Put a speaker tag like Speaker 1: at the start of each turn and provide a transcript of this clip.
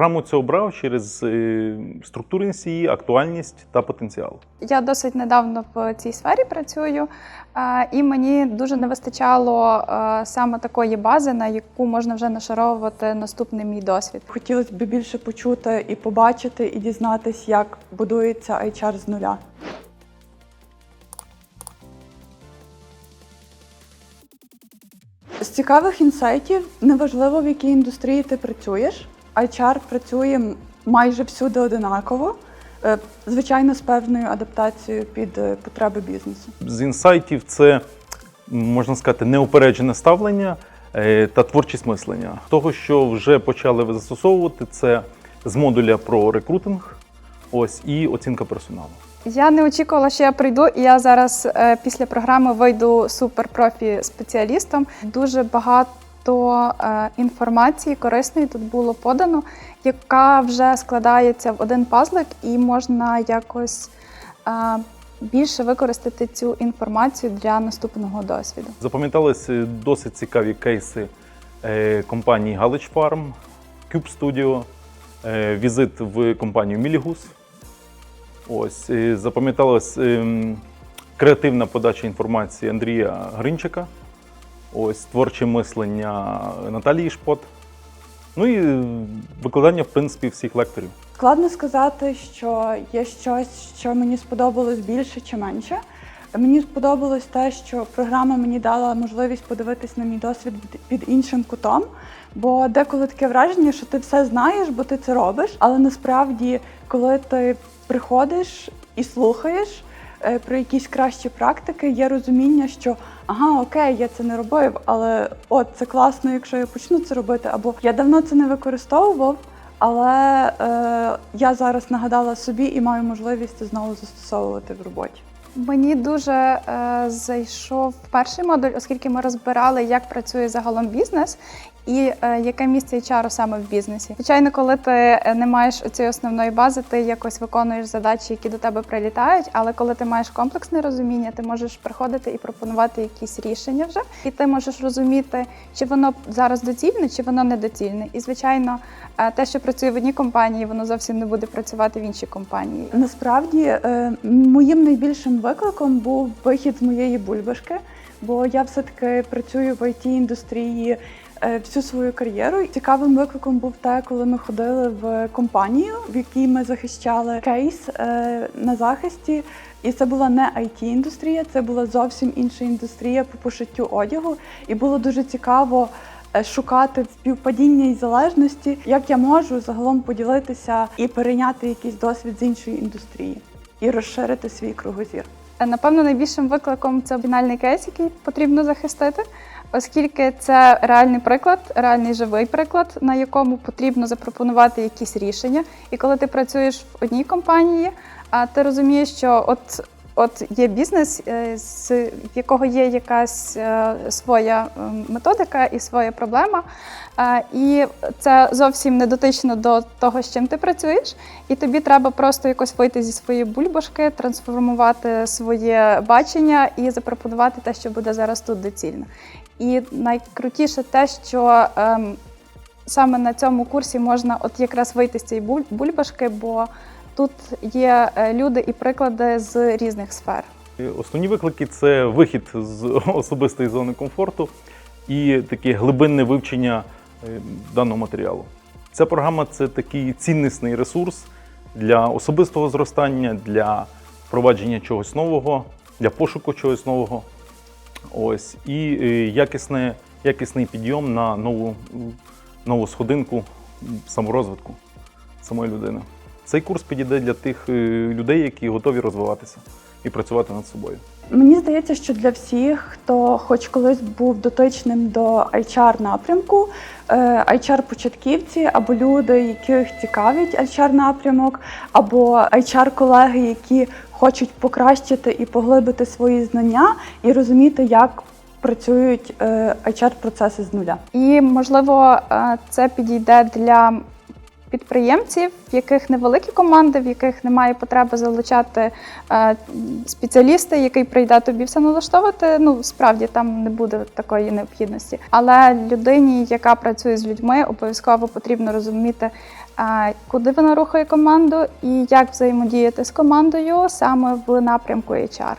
Speaker 1: Програму цю обрав через е, структурність її, актуальність та потенціал.
Speaker 2: Я досить недавно в цій сфері працюю, і мені дуже не вистачало е, саме такої бази, на яку можна вже нашаровувати наступний мій досвід.
Speaker 3: Хотілося б більше почути і побачити, і дізнатись, як будується HR з нуля. З цікавих інсайтів неважливо, в якій індустрії ти працюєш. HR працює майже всюди одинаково, е, звичайно, з певною адаптацією під е, потреби бізнесу.
Speaker 1: З інсайтів це можна сказати неупереджене ставлення е, та творчість мислення. Того, що вже почали ви застосовувати, це з модуля про рекрутинг, ось і оцінка персоналу.
Speaker 2: Я не очікувала, що я прийду, і я зараз після програми вийду суперпрофі спеціалістом. Дуже багато е, інформації корисної тут було подано, яка вже складається в один пазлик, і можна якось е, більше використати цю інформацію для наступного досвіду.
Speaker 1: Запам'яталися досить цікаві кейси е, компанії Галич Фарм, Cube Studio, е, візит в компанію Мілігус. Ось е, запам'яталась ем, креативна подача інформації Андрія Гринчика. Ось творче мислення Наталії Шпот. Ну і викладання, в принципі, всіх лекторів.
Speaker 3: Складно сказати, що є щось, що мені сподобалось більше чи менше. Мені сподобалось те, що програма мені дала можливість подивитись на мій досвід під- іншим кутом. Бо деколи таке враження, що ти все знаєш, бо ти це робиш. Але насправді, коли ти приходиш і слухаєш про якісь кращі практики, є розуміння, що ага, окей, я це не робив, але от це класно, якщо я почну це робити, або я давно це не використовував. Але е, я зараз нагадала собі і маю можливість це знову застосовувати в роботі.
Speaker 2: Мені дуже е, зайшов перший модуль, оскільки ми розбирали, як працює загалом бізнес і е, яке місце HR саме в бізнесі. Звичайно, коли ти е, не маєш цієї основної бази, ти якось виконуєш задачі, які до тебе прилітають. Але коли ти маєш комплексне розуміння, ти можеш приходити і пропонувати якісь рішення вже, і ти можеш розуміти, чи воно зараз доцільне, чи воно недоцільне. І звичайно, е, те, що працює в одній компанії, воно зовсім не буде працювати в іншій компанії.
Speaker 3: Насправді, е, моїм найбільшим викликом був вихід з моєї бульбашки, бо я все-таки працюю в it індустрії всю свою кар'єру. Цікавим викликом був те, коли ми ходили в компанію, в якій ми захищали кейс е, на захисті. І це була не it індустрія, це була зовсім інша індустрія по пошиттю одягу. І було дуже цікаво е, шукати співпадіння і залежності, як я можу загалом поділитися і перейняти якийсь досвід з іншої індустрії і розширити свій кругозір.
Speaker 2: Е, Напевно, найбільшим викликом це фінальний кейс, який потрібно захистити, оскільки це реальний приклад, реальний живий приклад, на якому потрібно запропонувати якісь рішення. І коли ти працюєш в одній компанії, а ти розумієш, що от. От є бізнес, е, з якого є якась е, своя е, методика і своя проблема, і це зовсім не дотично до того, з чим ти працюєш, і тобі треба просто якось вийти зі своєї бульбашки, трансформувати своє бачення і запропонувати те, що буде зараз тут доцільно. І найкрутіше те, що ем, саме на цьому курсі можна от якраз вийти з цієї буль- бульбашки, бо тут є е, люди і приклади з різних сфер.
Speaker 1: Основні виклики це вихід з особистої зони комфорту і таке глибинне вивчення е, даного матеріалу. Ця програма це такий ціннісний ресурс для особистого зростання, для впровадження чогось нового, для пошуку чогось нового. Ось, і е, якісне, якісний підйом на нову, нову сходинку саморозвитку самої людини. Цей курс підійде для тих е, людей, які готові розвиватися і працювати над собою.
Speaker 3: Мені здається, що для всіх, хто хоч колись був дотичним до HR напрямку, HR початківці або люди, яких цікавить HR напрямок, або HR колеги, які хочуть покращити і поглибити свої знання і розуміти, як працюють HR процеси з нуля.
Speaker 2: І можливо, е, це підійде для підприємців, в яких невеликі команди, в яких немає потреби залучати е, спеціаліста, який прийде тобі все налаштовувати. Ну справді там не буде такої необхідності. Але людині, яка працює з людьми, обов'язково потрібно розуміти, е, куди вона рухає команду і як взаємодіяти з командою саме в напрямку HR.